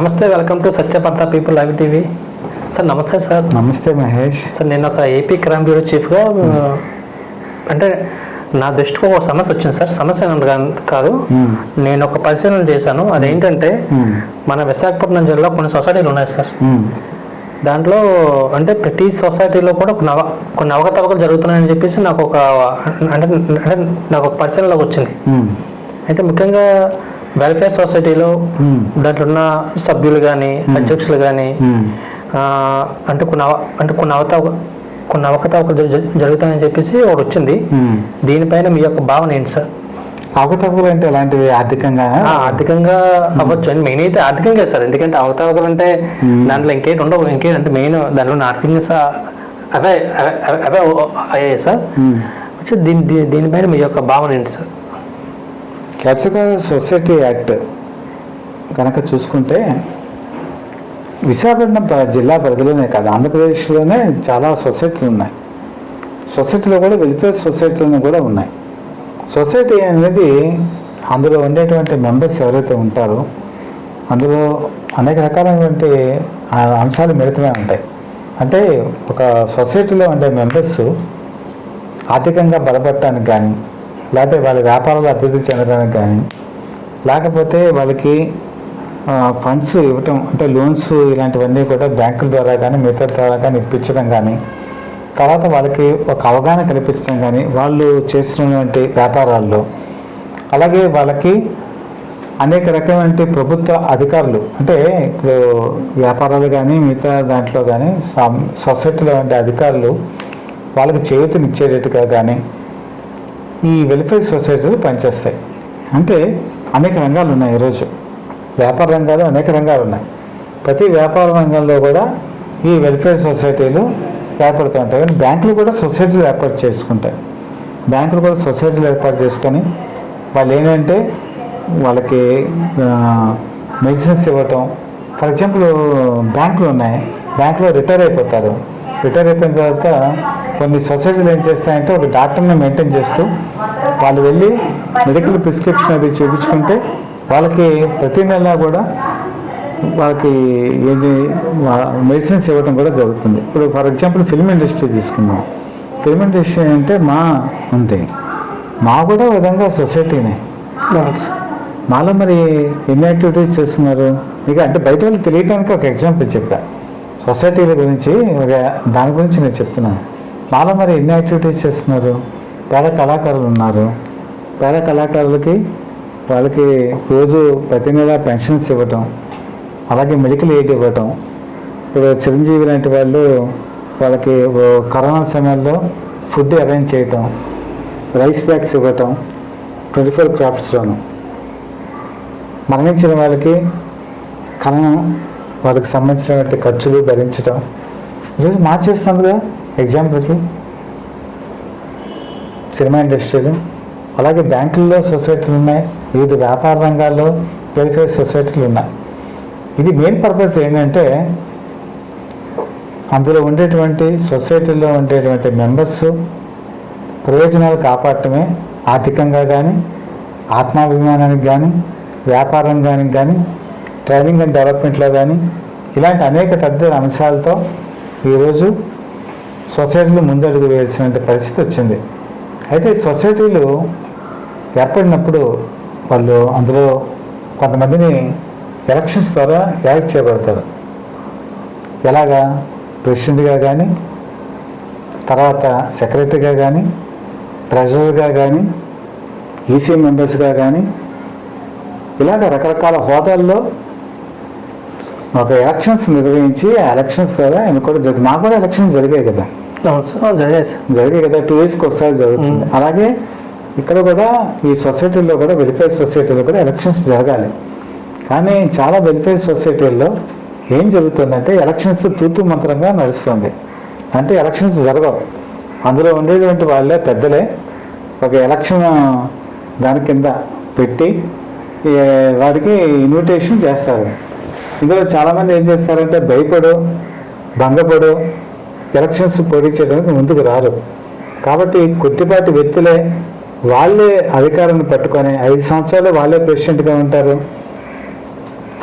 నమస్తే welcome to సత్యపర్త people live TV. Sir నమస్తే సార్. నమస్తే మహేష్. సార్ నేను ఒక ఏపీ క్రైమ్ బ్యూరో చీఫ్గా అంటే నా దృష్టికి ఒక సమస్య వచ్చింది సార్. సమస్య కాదు. నేను ఒక పరిశీలన చేశాను. అదేంటంటే. మన విశాఖపట్నం జిల్లాలో కొన్ని సొసైటీలు ఉన్నాయి సార్. దాంట్లో అంటే ప్రతి సొసైటీలో కూడా కొన్ని అవ కొన్ని అవకతవకలు జరుగుతున్నాయని చెప్పేసి నాకు ఒక అంటే అంటే నాకు ఒక పరిశీలనలోకి వచ్చింది. అయితే ముఖ్యంగా వెల్ఫేర్ సొసైటీలో. దాంట్లో ఉన్న సభ్యులు కానీ అధ్యక్షులు కానీ మ్మ్. అంటే కొన్ని అంటే కొన్ని అవతవ కొన్ని అవకతవకలు జరు- జరు- జరుగుతాయని చెప్పేసి ఒకటి వచ్చింది మ్మ్. దీనిపైన మీ యొక్క భావన ఏంటి సార్? అవకతవకలు అంటే ఎలాంటివి? ఆర్థికంగా? ఆర్థికంగా అవ్వచ్చు. అని మెయిన్ అయితే ఆర్థికంగా సార్. ఎందుకంటే అవకతవకలు అంటే దాంట్లో ఇంకేంటి ఉండవు. ఇంకేంటి అంటే మెయిన్ దాంట్లో ఆర్థికంగా అవే అవే అయ్యాయి సార్. వచ్చి దీని దీనిపైన మీ యొక్క భావన ఏంటి సార్? యాక్చువల్గా సొసైటీ యాక్ట్ కనుక చూసుకుంటే విశాఖపట్నం ప- జిల్లా పరిధిలోనే కాదు ఆంధ్రప్రదేశ్లోనే చాలా సొసైటీలు ఉన్నాయి. సొసైటీలో కూడా వెల్ఫేర్ సొసైటీలను కూడా ఉన్నాయి. సొసైటీ అనేది అందులో ఉండేటువంటి మెంబర్స్ ఎవరైతే ఉంటారో అందులో అనేక రకాలైనటువంటి అంశాలు మిళితమే ఉంటాయి. అంటే ఒక సొసైటీలో ఉండే మెంబర్స్ ఆర్థికంగా బలపడటానికి కానీ లేకపోతే వాళ్ళ వ్యాపారాలు అభివృద్ధి చెందడానికి కానీ లేకపోతే వాళ్ళకి ఫండ్స్ ఇవ్వటం అంటే లోన్స్ ఇలాంటివన్నీ కూడా బ్యాంకుల ద్వారా కానీ మిగతా ద్వారా కానీ ఇప్పించడం కానీ తర్వాత వాళ్ళకి ఒక అవగాహన కల్పించడం కానీ వాళ్ళు చేస్తున్నటువంటి వ్యాపారాల్లో అలాగే వాళ్ళకి అనేక రకమైన ప్రభుత్వ అధికారులు అంటే ఇప్పుడు వ్యాపారాలు కానీ మిగతా దాంట్లో కానీ సొసైటీలో వంటి అధికారులు వాళ్ళకి చేయూతనిచ్చేటట్టుగా కానీ ఈ వెల్ఫేర్ సొసైటీలు పనిచేస్తాయి. అంటే అనేక రంగాలు ఉన్నాయి ఈరోజు వ్యాపార రంగాలు అనేక రంగాలు ఉన్నాయి. ప్రతి వ్యాపార రంగంలో కూడా ఈ వెల్ఫేర్ సొసైటీలు ఏర్పడుతూ ఉంటాయి. కానీ బ్యాంకులు కూడా సొసైటీలు ఏర్పాటు చేసుకుంటాయి. బ్యాంకులు కూడా సొసైటీలు ఏర్పాటు చేసుకొని వాళ్ళు ఏంటంటే వాళ్ళకి మెడిసిన్స్ ఇవ్వటం. ఫర్ ఎగ్జాంపుల్ బ్యాంకులు ఉన్నాయి. బ్యాంకులో రిటైర్ అయిపోతారు. రిటైర్ అయిపోయిన తర్వాత కొన్ని సొసైటీలు ఏం చేస్తాయంటే ఒక డాక్టర్ని మెయింటైన్ చేస్తూ వాళ్ళు వెళ్ళి మెడికల్ ప్రిస్క్రిప్షన్ అది చూపించుకుంటే వాళ్ళకి ప్రతి నెల కూడా వాళ్ళకి ఏంటి మెడిసిన్స్ ఇవ్వడం కూడా జరుగుతుంది. ఇప్పుడు ఫర్ ఎగ్జాంపుల్ ఫిల్మ్ ఇండస్ట్రీ తీసుకుందాం. ఫిల్మ్ ఇండస్ట్రీ అంటే మా అంతే. మా కూడా విధంగా సొసైటీనే. మాలో మరి ఎన్ని యాక్టివిటీస్ చేస్తున్నారు? ఇక అంటే బయట వాళ్ళు తెలియడానికి ఒక ఎగ్జాంపుల్ చెప్పా. సొసైటీల గురించి ఒక దాని గురించి నేను చెప్తున్నాను. మాలో మరి ఎన్ని యాక్టివిటీస్ చేస్తున్నారు? పేద కళాకారులు ఉన్నారు. పేద కళాకారులకి వాళ్ళకి రోజు ప్రతి నెల పెన్షన్స్ ఇవ్వటం అలాగే మెడికల్ ఎయిడ్ ఇవ్వటం. ఇప్పుడు చిరంజీవి లాంటి వాళ్ళు వాళ్ళకి కరోనా సమయంలో ఫుడ్ అరేంజ్ చేయటం రైస్ బ్యాగ్స్ ఇవ్వటం ట్వంటీ ఫోర్ క్రాఫ్ట్స్లోను మరణించిన వాళ్ళకి కరణం వాళ్ళకి సంబంధించినటువంటి ఖర్చులు భరించడం ఈరోజు మార్చేస్తాం కదా? ఎగ్జాంపుల్కి సినిమా ఇండస్ట్రీలు అలాగే బ్యాంకుల్లో సొసైటీలు ఉన్నాయి వివిధ వ్యాపార రంగాల్లో వెల్ఫేర్ సొసైటీలు ఉన్నాయి. ఇది మెయిన్ పర్పస్ ఏంటంటే అందులో ఉండేటువంటి సొసైటీలో ఉండేటువంటి మెంబర్స్ ప్రయోజనాలు కాపాడటమే ఆర్థికంగా కానీ ఆత్మాభిమానానికి కానీ వ్యాపారం కానీ కానీ ట్రైనింగ్ అండ్ డెవలప్మెంట్లో కానీ ఇలాంటి అనేక తదితర అంశాలతో ఈరోజు సొసైటీలు ముందడుగు వేయాల్సిన పరిస్థితి వచ్చింది. అయితే సొసైటీలు ఏర్పడినప్పుడు వాళ్ళు అందులో కొంతమందిని ఎలక్షన్స్ ద్వారా యాక్ట్ చేయబడతారు. ఎలాగా? ప్రెసిడెంట్గా కానీ తర్వాత సెక్రటరీగా కానీ ట్రెజరర్గా కానీ ఈసీ మెంబర్స్గా కానీ ఇలాగ రకరకాల హోదాల్లో ఒక ఎలక్షన్స్ నిర్వహించి ఆ ఎలక్షన్స్ ద్వారా ఆయన కూడా జరిగి మాకు కూడా ఎలక్షన్స్ జరిగాయి కదా. జరిగాయి కదా టూ ఇయర్స్కి ఒకసారి జరుగుతుంది. అలాగే ఇక్కడ కూడా ఈ సొసైటీల్లో కూడా వెల్ఫేర్ సొసైటీలో కూడా ఎలక్షన్స్ జరగాలి. కానీ చాలా వెల్ఫేర్ సొసైటీల్లో ఏం జరుగుతుందంటే ఎలక్షన్స్ తూతు మంత్రంగా నడుస్తుంది. అంటే ఎలక్షన్స్ జరగవు. అందులో ఉండేటువంటి వాళ్ళే పెద్దలే. ఒక ఎలక్షన్ దాని కింద పెట్టి ఈ వాడికి ఇన్విటేషన్ చేస్తారు. ఇందులో చాలామంది ఏం చేస్తారంటే భయపడు భంగపడు ఎలక్షన్స్ పోటీ చేయడానికి ముందుకు రారు. కాబట్టి కొద్దిపాటి వ్యక్తులే వాళ్ళే అధికారాన్ని పట్టుకొని ఐదు సంవత్సరాలు వాళ్ళే ప్రెసిడెంట్గా ఉంటారు.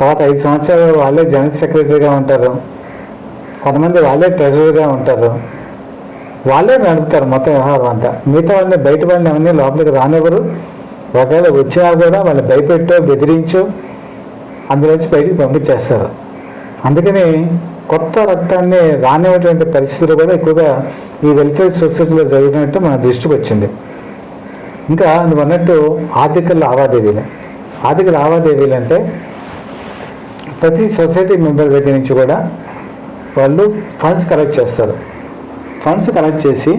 తర్వాత ఐదు సంవత్సరాలు వాళ్ళే జనరల్ సెక్రటరీగా ఉంటారు. కొంతమంది వాళ్ళే ట్రెజరర్గా ఉంటారు. వాళ్ళే నడుపుతారు మొత్తం వ్యవహారం అంతా. మిగతా వాళ్ళని బయట వాళ్ళని అవన్నీ లోపలికి రానివ్వరు. ఒకవేళ వచ్చినా కూడా వాళ్ళు భయపెట్టో బెదిరించో అందులోంచి బయటికి పంపించేస్తారు. అందుకని కొత్త రక్తాన్ని రానివ్వటువంటి పరిస్థితులు కూడా ఎక్కువగా ఈ వెల్ఫేర్ సొసైటీలో జరిగినట్టు మన దృష్టికి వచ్చింది. ఇంకా నువ్వు అన్నట్టు ఆర్థిక లావాదేవీలు. ఆర్థిక లావాదేవీలు అంటే ప్రతి సొసైటీ మెంబర్ దగ్గర నుంచి కూడా వాళ్ళు ఫండ్స్ కలెక్ట్ చేస్తారు. ఫండ్స్ కలెక్ట్ చేసి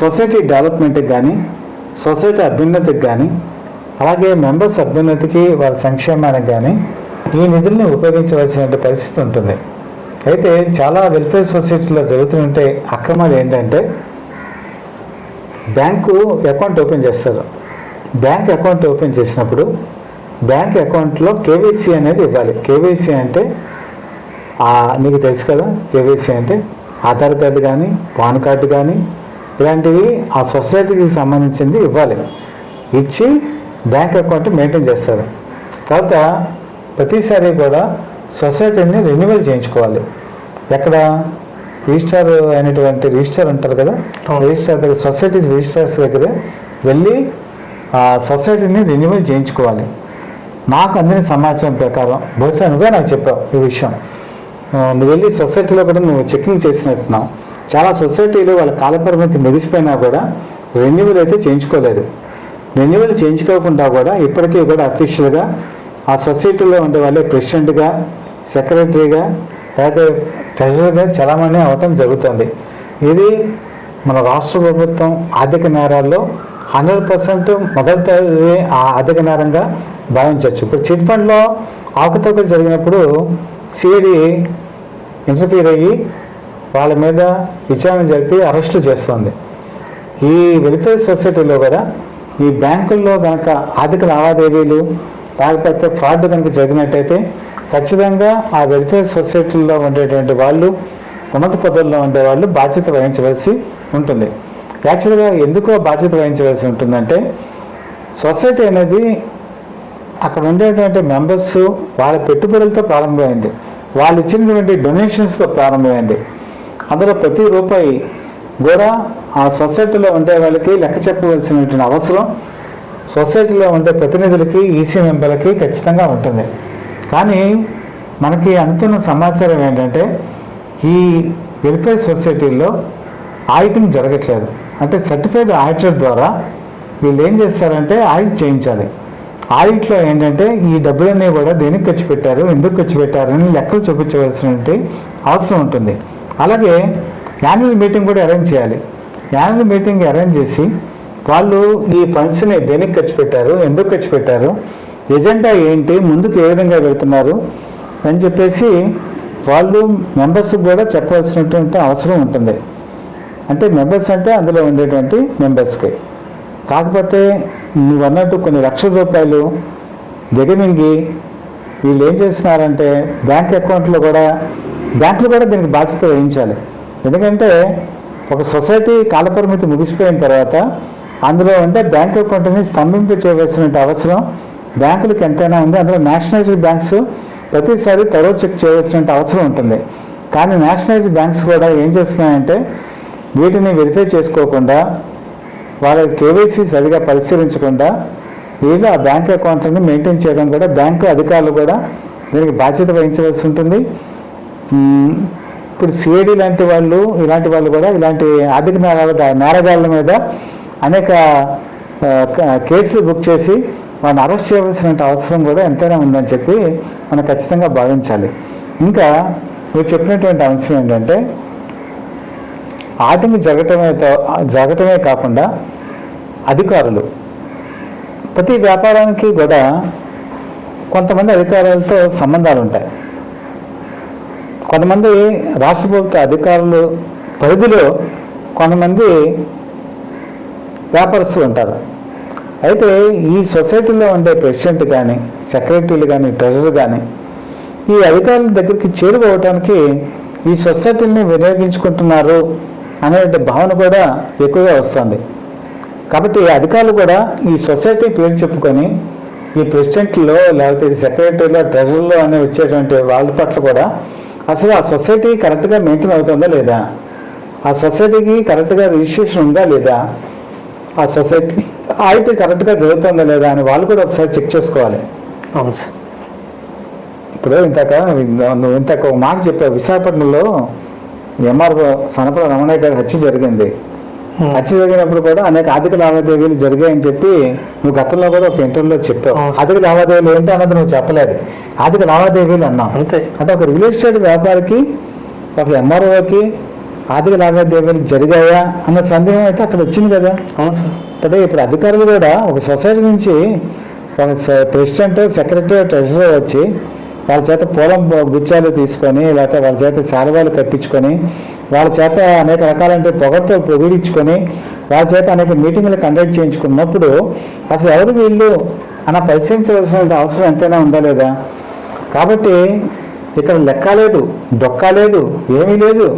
సొసైటీ డెవలప్మెంట్కి కానీ సొసైటీ అభ్యున్నతికి కానీ అలాగే మెంబర్స్ అభ్యున్నతికి వారి సంక్షేమానికి కానీ ఈ నిధుల్ని ఉపయోగించవలసిన పరిస్థితి ఉంటుంది. అయితే చాలా వెల్ఫేర్ సొసైటీలో జరుగుతుంటే అక్రమాలు ఏంటంటే బ్యాంకు అకౌంట్ ఓపెన్ చేస్తారు. బ్యాంక్ అకౌంట్ ఓపెన్ చేసినప్పుడు బ్యాంక్ అకౌంట్లో కేవీసీ అనేది ఇవ్వాలి. కేవైసీ అంటే నీకు తెలుసు కదా కేవైసీ అంటే ఆధార్ కార్డు కానీ పాన్ కార్డు కానీ ఇలాంటివి ఆ సొసైటీకి సంబంధించింది ఇవ్వాలి. ఇచ్చి బ్యాంక్ అకౌంట్ మెయింటైన్ చేస్తారు. తర్వాత ప్రతిసారి కూడా సొసైటీని రెన్యువల్ చేయించుకోవాలి. ఎక్కడ? రిజిస్టార్ అయినటువంటి రిజిస్టార్ ఉంటారు కదా. రిజిస్టార్ దగ్గర సొసైటీస్ రిజిస్టర్స్ దగ్గర వెళ్ళి ఆ సొసైటీని రెన్యువల్ చేయించుకోవాలి. నాకు అందిన సమాచారం ప్రకారం బహుశా నువ్వే నాకు చెప్పావు ఈ విషయం. నువ్వు వెళ్ళి సొసైటీలో కూడా నువ్వు చెకింగ్ చేసినట్టున్నావు. చాలా సొసైటీలు వాళ్ళ కాలపరిమితి ముగిసిపోయినా కూడా రెన్యువల్ అయితే చేయించుకోలేదు. రెన్యువల్ చేయించుకోకుండా కూడా ఇప్పటికీ కూడా అఫీషియల్గా ఆ సొసైటీలో ఉండే వాళ్ళే ప్రెసిడెంట్గా సెక్రటరీగా లేకపోతే ట్రెజరీగా చలామణి అవటం జరుగుతుంది. ఇది మన రాష్ట్ర ప్రభుత్వం ఆర్థిక నేరాల్లో హండ్రెడ్ పర్సెంట్ మొదటి ఆ ఆర్థిక నేరంగా భావించవచ్చు. ఇప్పుడు చిట్ ఫండ్లో ఆకుతోకలు జరిగినప్పుడు సిఐడి ఇంటర్ఫీర్ అయ్యి వాళ్ళ మీద విచారణ జరిపి అరెస్టు చేస్తుంది. ఈ వెల్ఫేర్ సొసైటీలో కూడా ఈ బ్యాంకుల్లో కనుక ఆర్థిక లావాదేవీలు లేకపోతే ఫ్రాడ్ కనుక జరిగినట్టయితే ఖచ్చితంగా ఆ వెల్ఫేర్ సొసైటీలో ఉండేటువంటి వాళ్ళు ఉన్నత పదవుల్లో ఉండే వాళ్ళు బాధ్యత వహించవలసి ఉంటుంది. యాక్చువల్గా ఎందుకో బాధ్యత వహించవలసి ఉంటుందంటే సొసైటీ అనేది అక్కడ ఉండేటువంటి మెంబర్స్ వాళ్ళ పెట్టుబడులతో ప్రారంభమైంది. వాళ్ళు ఇచ్చినటువంటి డొనేషన్స్తో ప్రారంభమైంది. అందులో ప్రతి రూపాయి కూడా ఆ సొసైటీలో ఉండే వాళ్ళకి లెక్క చెప్పవలసినటువంటి అవసరం సొసైటీలో ఉండే ప్రతినిధులకి ఈసీ మెంబర్లకి ఖచ్చితంగా ఉంటుంది. కానీ మనకి అందుతున్న సమాచారం ఏంటంటే ఈ వెల్ఫేర్ సొసైటీల్లో ఆడిటింగ్ జరగట్లేదు. అంటే సర్టిఫైడ్ ఆడిటర్ ద్వారా వీళ్ళు ఏం చేస్తారంటే ఆడిట్ చేయించాలి. ఆడిట్లో ఏంటంటే ఈ డబ్బులన్నీ కూడా దేనికి ఖర్చు పెట్టారు ఎందుకు ఖర్చు పెట్టారని లెక్కలు చూపించవలసినటువంటి అవసరం ఉంటుంది. అలాగే యాన్యువల్ మీటింగ్ కూడా అరేంజ్ చేయాలి. యాన్యువల్ మీటింగ్ అరేంజ్ చేసి వాళ్ళు ఈ ఫండ్స్ని దేనికి ఖర్చు పెట్టారు? ఎందుకు ఖర్చు పెట్టారు? ఎజెండా ఏంటి? ముందుకు ఏ విధంగా వెళ్తున్నారు? అని చెప్పేసి వాళ్ళు మెంబర్స్ కూడా చెప్పవలసినటువంటి అవసరం ఉంటుంది. అంటే మెంబర్స్ అంటే అందులో ఉండేటువంటి మెంబర్స్కి కాకపోతే నువ్వు అన్నట్టు కొన్ని లక్షల రూపాయలు దిగమింగి వీళ్ళు ఏం చేస్తున్నారంటే బ్యాంక్ అకౌంట్లో కూడా బ్యాంకులు కూడా దీనికి బాధ్యత వహించాలి. ఎందుకంటే ఒక సొసైటీ కాలపరిమితి ముగిసిపోయిన తర్వాత అందులో ఉంటే బ్యాంక్ అకౌంట్ని స్తంభింప చేయవలసిన అవసరం బ్యాంకులకు ఎంతైనా ఉంది. అందులో నేషనలైజ్డ్ బ్యాంక్స్ ప్రతిసారి తరో చెక్ చేయవలసిన అవసరం ఉంటుంది. కానీ నేషనలైజ్డ్ బ్యాంక్స్ కూడా ఏం చేస్తున్నాయంటే వీటిని వెరిఫై చేసుకోకుండా వాళ్ళ కేవైసీ సరిగా పరిశీలించకుండా వీళ్ళు ఆ బ్యాంక్ అకౌంట్ని మెయింటైన్ చేయడం కూడా బ్యాంకు అధికారులు కూడా దీనికి బాధ్యత వహించవలసి ఉంటుంది. ఇప్పుడు సిఐడి లాంటి వాళ్ళు ఇలాంటి వాళ్ళు కూడా ఇలాంటి ఆర్థిక నేరాల నేరగాళ్ళ మీద అనేక కేసులు బుక్ చేసి వాళ్ళని అరెస్ట్ చేయవలసిన అవసరం కూడా ఎంతైనా ఉందని చెప్పి మనం ఖచ్చితంగా భావించాలి. ఇంకా మీరు చెప్పినటువంటి అంశం ఏంటంటే ఆటంకి జరగటమే జరగటమే కాకుండా అధికారులు ప్రతి వ్యాపారానికి కూడా కొంతమంది అధికారులతో సంబంధాలు ఉంటాయి. కొంతమంది రాష్ట్ర ప్రభుత్వ అధికారులు పరిధిలో కొంతమంది వ్యాపారస్తులు ఉంటారు. అయితే ఈ సొసైటీలో ఉండే ప్రెసిడెంట్ కానీ సెక్రటరీలు కానీ ట్రెజరర్ కానీ ఈ అధికారుల దగ్గరికి చేరుకోవటానికి ఈ సొసైటీని వినియోగించుకుంటున్నారు అనే భావన కూడా ఎక్కువగా వస్తుంది. కాబట్టి అధికారులు కూడా ఈ సొసైటీ పేరు చెప్పుకొని ఈ ప్రెసిడెంట్లో లేకపోతే సెక్రటరీలో ట్రెజరీలో అనే వచ్చేటువంటి వాళ్ళ పట్ల కూడా అసలు ఆ సొసైటీ కరెక్ట్గా మెయింటైన్ అవుతుందా లేదా? ఆ సొసైటీకి కరెక్ట్గా రిజిస్ట్రేషన్ ఉందా లేదా? ఆ సొసైటీ ఆడిట్ కరెక్ట్గా జరుగుతుందా లేదా అని వాళ్ళు కూడా ఒకసారి చెక్ చేసుకోవాలి. అవును సార్. ఇప్పుడు ఇంతక నువ్వు ఇంతక ఒక మాట చెప్పావు విశాఖపట్నంలో ఎంఆర్ఓ సనపల రమణయ్య గారి హత్య జరిగింది. హత్య జరిగినప్పుడు కూడా అనేక ఆర్థిక లావాదేవీలు జరిగాయని చెప్పి నువ్వు గతంలో కూడా ఒక ఇంటర్వ్యూలో చెప్పావు. ఆర్థిక లావాదేవీలు ఏంటి అన్నది నువ్వు చెప్పలేదు. ఆర్థిక లావాదేవీలు అన్నావు. అంతే. అంటే ఒక రియల్ ఎస్టేట్ వ్యాపారికి ఒక ఎంఆర్ఓకి ఆర్థిక లావాదేవీలు జరిగాయా అన్న సందేహం అయితే అక్కడ వచ్చింది కదా. అవును సార్. అంటే ఇప్పుడు అధికారులు కూడా ఒక సొసైటీ నుంచి ఒక ప్రెసిడెంట్ సెక్రటరీ ట్రెజరర్ వచ్చి వాళ్ళ చేత పొలం గుచ్చాలు తీసుకొని లేకపోతే వాళ్ళ చేత శాలవాలు కట్టించుకొని వాళ్ళ చేత అనేక రకాలంటే పొగతో పొగిడించుకొని వాళ్ళ చేత అనేక మీటింగ్లు కండక్ట్ చేయించుకున్నప్పుడు అసలు ఎవరు వీళ్ళు అన్న పరిశీలించవలసిన అవసరం ఎంతైనా ఉందా లేదా? కాబట్టి ఇక్కడ లెక్క లేదు డొక్క లేదు ఏమీ లేదు.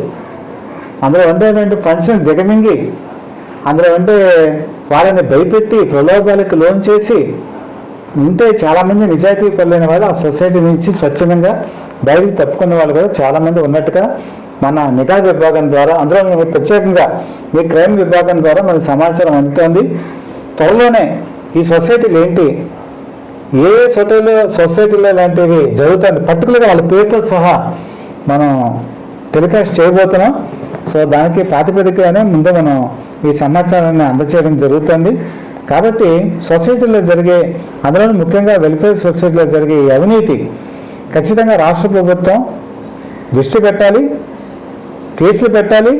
అందులో ఉండేటువంటి ఫండ్స్ని దిగమింగి అందులో ఉంటే వాళ్ళని భయపెట్టి ప్రలోభాలకు లోన్ చేసి ఉంటే చాలామంది నిజాయితీ పరులైన వాళ్ళు ఆ సొసైటీ నుంచి స్వచ్ఛందంగా బయటికి తప్పుకున్న వాళ్ళు కూడా చాలామంది ఉన్నట్టుగా మన నిఘా విభాగం ద్వారా అందులో మేము ప్రత్యేకంగా ఈ క్రైమ్ విభాగం ద్వారా మనకు సమాచారం అందుతోంది. త్వరలోనే ఈ సొసైటీలు ఏంటి? ఏ ఏ సొసైటీలో సొసైటీలో లాంటివి జరుగుతుంది పర్టికులర్గా వాళ్ళ పేరుతో సహా మనం టెలికాస్ట్ చేయబోతున్నాం. సో దానికి ప్రాతిపదికగానే ముందు మనం ఈ సమాచారాన్ని అందచేయడం జరుగుతుంది. కాబట్టి సొసైటీలో జరిగే అందులో ముఖ్యంగా వెల్ఫేర్ సొసైటీలో జరిగే ఈ అవినీతి ఖచ్చితంగా రాష్ట్ర ప్రభుత్వం దృష్టి పెట్టాలి కేసులు పెట్టాలి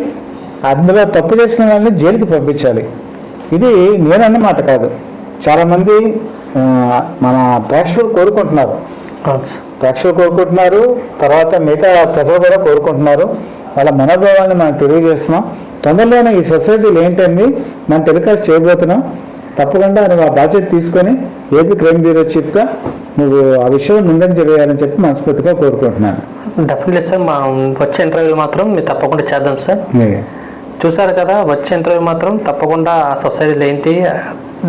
అందులో తప్పు చేసిన వాళ్ళని జైలుకి పంపించాలి. ఇది నేనన్నమాట కాదు. చాలామంది మన ప్రేక్షకులు కోరుకుంటున్నారు. ప్రేక్షకులు కోరుకుంటున్నారు తర్వాత మిగతా ప్రజలు కూడా కోరుకుంటున్నారు. వాళ్ళ మనోభావాన్ని మనం తెలియజేస్తున్నాం. తొందరలోనే ఈ సొసైటీలు ఏంటండి మనం టెలికాస్ట్ చేయబోతున్నాం. తప్పకుండా నువ్వు ఆ బాధ్యత తీసుకొని ఏపీ క్రైమ్ బ్యూరో చీఫ్గా నువ్వు ఆ విషయం ముందంజ వేయాలని చెప్పి మనస్ఫూర్తిగా కోరుకుంటున్నాను. డెఫినెట్లీ సార్ మా వచ్చే ఇంటర్వ్యూలు మాత్రం మీరు తప్పకుండా చేద్దాం సార్ చూసారు కదా వచ్చే ఇంటర్వ్యూ మాత్రం తప్పకుండా ఆ సొసైటీలు ఏంటి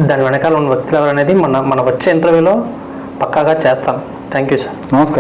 దాని వెనకాల ఉన్న వ్యక్తులు ఎవరు అనేది మన మన వచ్చే ఇంటర్వ్యూలో పక్కాగా చేస్తాం. Thank you, sir.